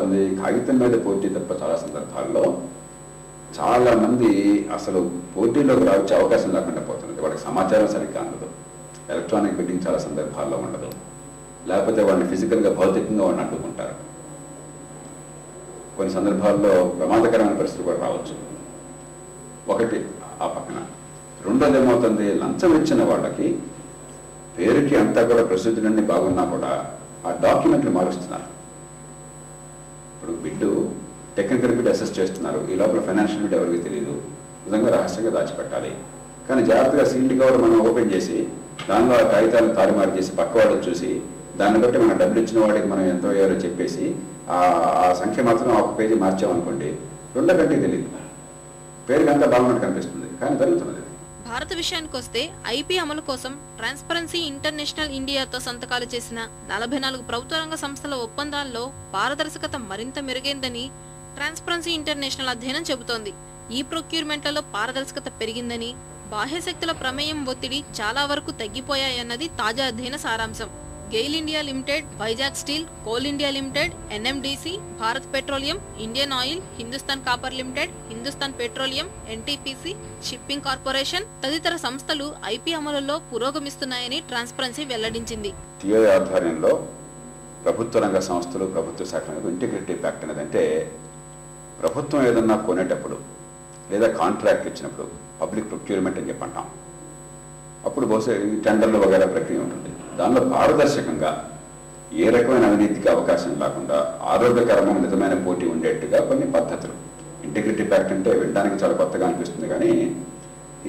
అది కాగితం మీద పోటీ తప్ప చాలా సందర్భాల్లో చాలా మంది అసలు పోటీలోకి రావచ్చే అవకాశం లేకుండా పోతున్నది. వాళ్ళకి సమాచారం సరిగ్గా అందదు. ఎలక్ట్రానిక్ బిడ్డింగ్ చాలా సందర్భాల్లో ఉండదు. లేకపోతే వాళ్ళని ఫిజికల్గా భౌతికంగా వాళ్ళని అడ్డుకుంటారు. కొన్ని సందర్భాల్లో ప్రమాదకరమైన పరిస్థితులు కూడా రావచ్చు. ఒకటి ఆ పక్కన. రెండోది ఏమవుతుంది? లంచం ఇచ్చిన వాళ్ళకి పేరుకి అంతా కూడా ప్రసిద్ధులన్నీ బాగున్నా కూడా ఆ డాక్యుమెంట్లు మారుస్తున్నారు. ఇప్పుడు బిడ్డు టెక్నికల్ బిడ్ అసెస్ చేస్తున్నారు. ఈ లోపల ఫైనాన్షియల్ బిడ్ ఎవరికి తెలియదు నిజంగా రహస్యంగా దాచిపెట్టాలి. కానీ జాగ్రత్తగా సీల్డ్ కవర్ మనం ఓపెన్ చేసి దానిలో ఆ కాగితాలను తారుమారు చేసి పక్కవాడు చూసి దాన్ని బట్టి మనం డబ్బులు ఇచ్చిన వాడికి మనం ఎంతో అయ్యారో చెప్పేసి ఆ సంఖ్య మాత్రం ఒక పేజీ మార్చామనుకోండి రెండో కంటికి తెలియదు పేరుకంతా బాగున్నట్టు కనిపిస్తుంది. కానీ జరుగుతున్నది భారత విషయానికొస్తే ఐపీ అమలు కోసం ట్రాన్స్పరెన్సీ ఇంటర్నేషనల్ ఇండియాతో సంతకాలు చేసిన నలభై నాలుగు ప్రభుత్వ రంగ సంస్థల ఒప్పందాల్లో పారదర్శకత మరింత మెరుగైందని ట్రాన్స్పరెన్సీ ఇంటర్నేషనల్ అధ్యయనం చెబుతోంది. ఈ ప్రొక్యూర్మెంట్లలో పారదర్శకత పెరిగిందని బాహ్యశక్తుల ప్రమేయం ఒత్తిడి చాలా వరకు తగ్గిపోయాయన్నది తాజా అధ్యయన సారాంశం. GAIL India Limited Vizag Steel Coal India Limited NMDC Bharat Petroleum Indian Oil Hindustan Copper Limited Hindustan Petroleum NTPC Shipping Corporation తదితర సంస్థలు ఐపీ అమలులో పురోగమిస్తున్నాయని ట్రాన్స్పరెన్సీ వెల్లడించింది. ఆధ్వర్యంలో ప్రభుత్వ రంగ సంస్థలు ప్రభుత్వ శాఖ ఇంటిగ్రిటీ ప్యాక్ట్ అనేది అంటే ప్రభుత్వం ఏదన్నా కొనేటప్పుడు లేదా కాంట్రాక్ట్ ఇచ్చినప్పుడు పబ్లిక్ ప్రొక్యూర్మెంట్ అని చెప్పి అంటాం అప్పుడు బహుశా ఈ టెండర్లు వగైరా ప్రక్రియ ఉంటుంది. దానిలో పారదర్శకంగా ఏ రకమైన అవినీతికి అవకాశం లేకుండా ఆరోగ్యకరమైన నిజమైన పోటీ ఉండేట్టుగా కొన్ని పద్ధతులు. ఇంటిగ్రిటీ ప్యాక్ట్ అంటే వినడానికి చాలా కొత్తగా అనిపిస్తుంది కానీ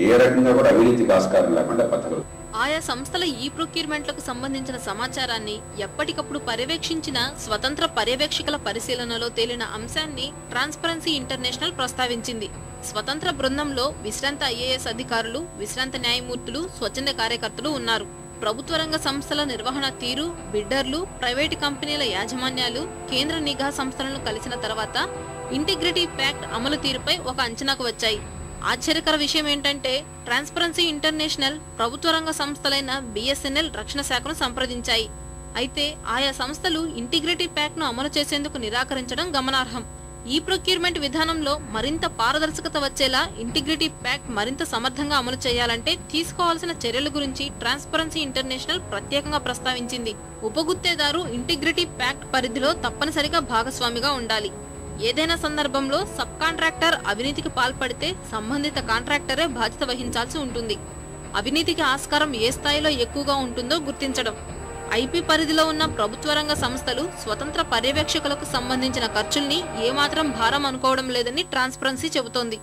ఏ రకంగా కూడా అవినీతికి ఆస్కారం లేకుండా పద్ధతులు. ఆయా సంస్థల ఈ ప్రొక్యూర్మెంట్లకు సంబంధించిన సమాచారాన్ని ఎప్పటికప్పుడు పర్యవేక్షించిన స్వతంత్ర పర్యవేక్షకుల పరిశీలనలో తేలిన అంశాన్ని ట్రాన్స్పరెన్సీ ఇంటర్నేషనల్ ప్రస్తావించింది. స్వతంత్ర బృందంలో విశ్రాంత ఐఏఎస్ అధికారులు విశ్రాంత న్యాయమూర్తులు స్వచ్ఛంద కార్యకర్తలు ఉన్నారు. ప్రభుత్వ రంగ సంస్థల నిర్వహణ తీరు బిడ్డర్లు ప్రైవేటు కంపెనీల యాజమాన్యాలు కేంద్ర నిఘా సంస్థలను కలిసిన తర్వాత ఇంటిగ్రిటీ ప్యాక్ట్ అమలు తీరుపై ఒక అంచనాకు వచ్చాయి. ఆశ్చర్యకర విషయం ఏంటంటే ట్రాన్స్పరెన్సీ ఇంటర్నేషనల్ ప్రభుత్వ రంగ సంస్థలైన బిఎస్ఎన్ఎల్ రక్షణ శాఖను సంప్రదించాయి. అయితే ఆయా సంస్థలు ఇంటిగ్రిటీ ప్యాక్ను అమలు చేసేందుకు నిరాకరించడం గమనార్హం. ఈ ప్రొక్యూర్మెంట్ విధానంలో మరింత పారదర్శకత వచ్చేలా ఇంటిగ్రిటీ ప్యాక్ మరింత సమర్థంగా అమలు చేయాలంటే తీసుకోవాల్సిన చర్యల గురించి ట్రాన్స్పరెన్సీ ఇంటర్నేషనల్ ప్రత్యేకంగా ప్రస్తావించింది. ఉపగుత్తేదారు ఇంటిగ్రిటీ ప్యాక్ట్ పరిధిలో తప్పనిసరిగా భాగస్వామిగా ఉండాలి. ఏదైనా సందర్భంలో సబ్ కాంట్రాక్టర్ అవినీతికి పాల్పడితే సంబంధిత కాంట్రాక్టరే బాధ్యత వహించాల్సి ఉంటుంది. అవినీతికి ఆస్కారం ఏ స్థాయిలో ఎక్కువగా ఉంటుందో గుర్తించడం. ఐపీ పరిధిలో ఉన్న ప్రభుత్వ రంగ సంస్థలు స్వతంత్ర పర్యవేక్షకులకు సంబంధించిన ఖర్చుల్ని ఏమాత్రం భారం అనుకోవడం లేదని ట్రాన్స్పరెన్సీ చెబుతోంది.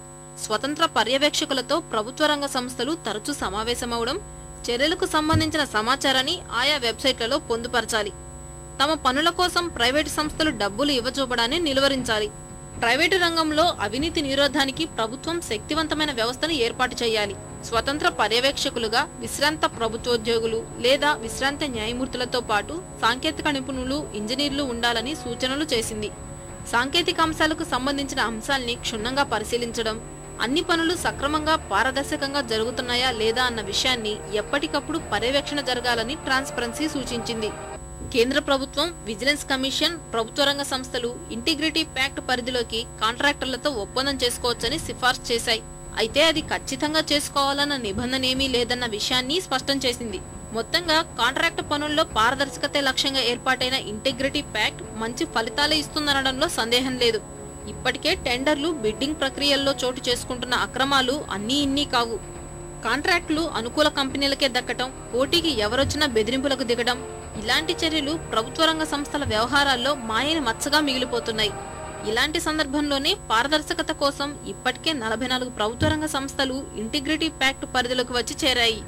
స్వతంత్ర పర్యవేక్షకులతో ప్రభుత్వ రంగ సంస్థలు తరచూ సమావేశమవడం చర్యలకు సంబంధించిన సమాచారాన్ని ఆయా వెబ్సైట్లలో పొందుపరచాలి. తమ పనుల కోసం ప్రైవేటు సంస్థలు డబ్బులు ఇవ్వచూపడాన్ని నిలువరించాలి. ప్రైవేటు రంగంలో అవినీతి నిరోధానికి ప్రభుత్వం శక్తివంతమైన వ్యవస్థను ఏర్పాటు చేయాలి. స్వతంత్ర పర్యవేక్షకులుగా విశ్రాంత ప్రభుత్వోద్యోగులు లేదా విశ్రాంత న్యాయమూర్తులతో పాటు సాంకేతిక నిపుణులు ఇంజనీర్లు ఉండాలని సూచనలు చేసింది. సాంకేతిక అంశాలకు సంబంధించిన అంశాల్ని క్షుణ్ణంగా పరిశీలించడం అన్ని పనులు సక్రమంగా పారదర్శకంగా జరుగుతున్నాయా లేదా అన్న విషయాన్ని ఎప్పటికప్పుడు పర్యవేక్షణ జరగాలని ట్రాన్స్పరెన్సీ సూచించింది. కేంద్ర ప్రభుత్వం విజిలెన్స్ కమిషన్ ప్రభుత్వ రంగ సంస్థలు ఇంటిగ్రిటీ ప్యాక్ట్ పరిధిలోకి కాంట్రాక్టర్లతో ఒప్పందం చేసుకోవచ్చని సిఫార్సు చేశాయి. అయితే అది ఖచ్చితంగా చేసుకోవాలన్న నిబంధన ఏమీ లేదన్న విషయాన్ని స్పష్టం చేసింది. మొత్తంగా కాంట్రాక్ట్ పనుల్లో పారదర్శకత లక్ష్యంగా ఏర్పాటైన ఇంటిగ్రిటీ ప్యాక్ట్ మంచి ఫలితాలే ఇస్తుందనడంలో సందేహం లేదు. ఇప్పటికే టెండర్లు బిడ్డింగ్ ప్రక్రియల్లో చోటు చేసుకుంటున్న అక్రమాలు అన్నీ ఇన్ని కావు. కాంట్రాక్టులు అనుకూల కంపెనీలకే దక్కటం పోటీకి ఎవరొచ్చినా బెదిరింపులకు దిగడం ఇలాంటి చర్యలు ప్రభుత్వ రంగ సంస్థల వ్యవహారాల్లో మాయని మచ్చగా మిగిలిపోతున్నాయి. ఇలాంటి సందర్భంలోనే పారదర్శకత కోసం ఇప్పటికే నలభై నాలుగు ప్రభుత్వ రంగ సంస్థలు ఇంటిగ్రిటీ ప్యాక్ట్ పరిధిలోకి వచ్చి చేరాయి.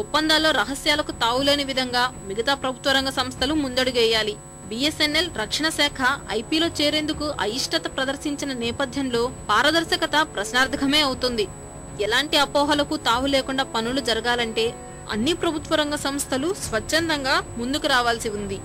ఒప్పందాల్లో రహస్యాలకు తావులేని విధంగా మిగతా ప్రభుత్వ రంగ సంస్థలు ముందడుగేయాలి. బిఎస్ఎన్ఎల్ రక్షణ శాఖ ఐపీలో చేరేందుకు అయిష్టత ప్రదర్శించిన నేపథ్యంలో పారదర్శకత ప్రశ్నార్థకమే అవుతుంది. ఎలాంటి అపోహలకు తావు లేకుండా పనులు జరగాలంటే అన్ని ప్రభుత్వ రంగ సంస్థలు స్వచ్ఛందంగా ముందుకు రావాల్సి ఉంది.